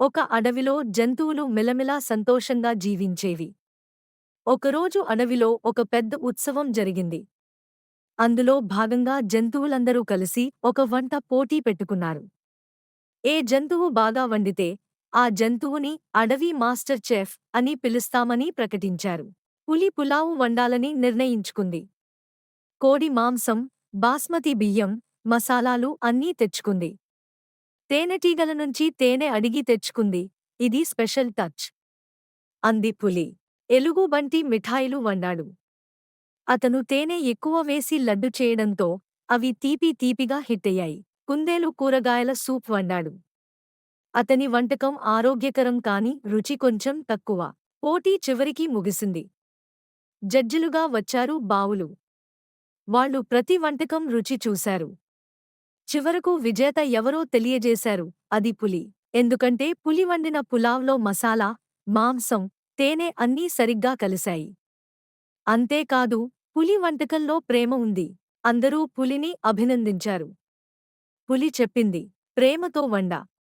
ఒక అడవిలో జంతువులు మెలమెలా సంతోషంగా జీవించేవి. ఒకరోజు అడవిలో ఒక పెద్ద ఉత్సవం జరిగింది. అందులో భాగంగా జంతువులందరూ కలిసి ఒక వంట పోటీ పెట్టుకున్నారు. ఏ జంతువు బాగా వండితే ఆ జంతువుని అడవి మాస్టర్ చెఫ్ అని పిలుస్తామని ప్రకటించారు. పులి పులావు వండాలని నిర్ణయించుకుంది. కోడి మాంసం బాస్మతి బియ్యం మసాలాలు అన్నీ తెచ్చుకుంది. తేనెటీగల నుంచి తేనె అడిగి తెచ్చుకుంది. ఇది స్పెషల్ టచ్. అంది పులి. ఎలుగుబంటి మిఠాయిలు వండాడు. అతను తేనె ఎక్కువ వేసి లడ్డు చేయడంతో అవి తీపి తీపిగా హిట్టయ్యాయి. కుందేలు కూరగాయల సూప్ వండాడు. అతని వంటకం ఆరోగ్యకరం కాని రుచి కొంచెం తక్కువ. పోటీ చివరికి ముగిసింది. జడ్జిలుగా వచ్చారు బావులు. వాళ్ళు ప్రతి వంటకం రుచి చూశారు. చివరకు విజేత ఎవరో తెలియజేశారు అది పులి. ఎందుకంటే పులి వండిన పులావ్లో మసాలా మాంసం తేనె అన్నీ సరిగ్గా కలిశాయి. అంతేకాదు పులి వంటకంలో ప్రేమ ఉంది. అందరూ పులిని అభినందించారు. పులి చెప్పింది ప్రేమతో వండా.